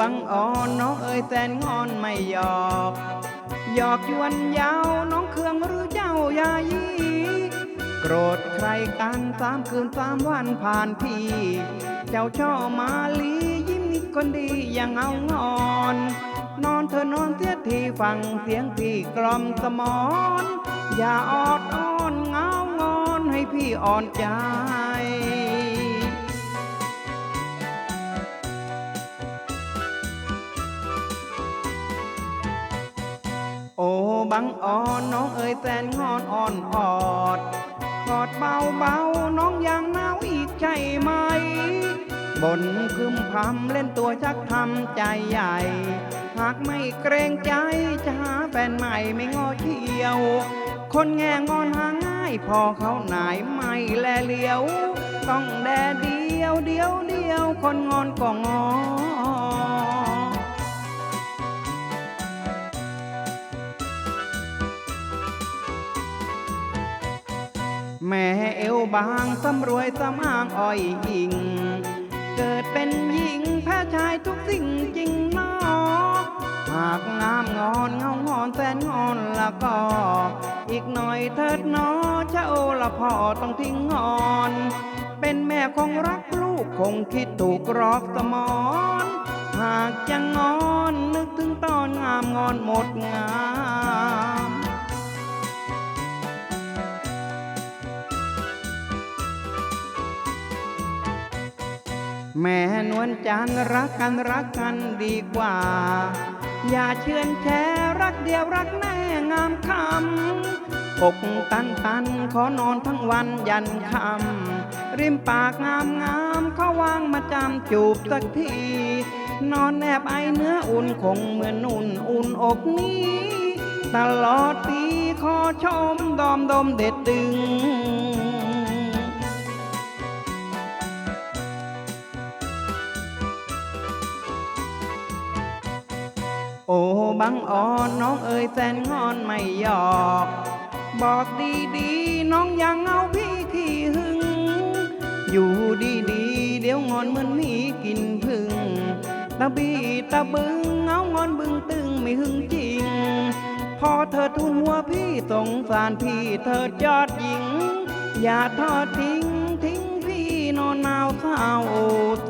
บังอ่อนน้องเอ๋ยแสนงอนไม่หยอกหยอกยวนยาวน้องเครื่องหรือเจ้ายายีโกรธใครกันสามคืนสามวันผ่านพี่เจ้าช่อมาลียิ้มนิดคนดียังเอางอน นอนเธอนอนเสียทีฟังเสียงพี่กล่อมสมอน อย่าออดอ้อนเงางอนให้พี่อ่อนใจ บังอ่อนน้องเอ๋ยแสนงอนอ่อนออดกอดเบาเบาๆน้องยังหนาวอีกใช่ไหมบนพึมพำเล่นตัวชักทำใจใหญ่ หากไม่เกรงใจจะหาแฟนใหม่ไม่งอเที่ยว คนแง่งอนหาง่ายพอเขาหนายไม่แลเหลียว ต้องแดเดียวเดียวเดียวคนงอนก็งอ แม่เอวบางสำรวยสำอางอ้อยยิง เกิดเป็นหญิงแพ้ชายทุกสิ่งจริงนอหากงามงอนเงางอนแสนงอนละก็ อีกหน่อยเถิดนอเจ้าละพ่อต้องทิ้งงอน เป็นแม่คงรักลูกคงคิดถูกรอกสมอน หากจะงอนนึกถึงตอนงามงอนหมดงาม แม่นวลจันรักกันรักกันดีกว่า อย่าเชื่อนแชรักเดียวรักแน่งามคำอกตันตันขอนอนทั้งวันยันคำริมปากงามงามเขาวางมาจำจูบสักที นอนแนบไอเนื้ออุ่นคงเหมือนนุ่นอุ่นอกนี้ ตลอดปีขอชมดอมดมเด็ดดึง โอ้บังอ่อนน้องเอ๋ยแสนงอนไม่หยอก บอกดีๆน้องยังเอาพี่ขี้หึง อยู่ดีๆเดี๋ยวงอนเหมือนมีกินพึ่งตะบีตะบึงเงางอนบึงตึงไม่หึงจริง พอเธอทุนหัวพี่สงสารพี่เธอยอดหญิง อย่าทอดทิ้งทิ้งพี่นอนหนาวเศร้าสู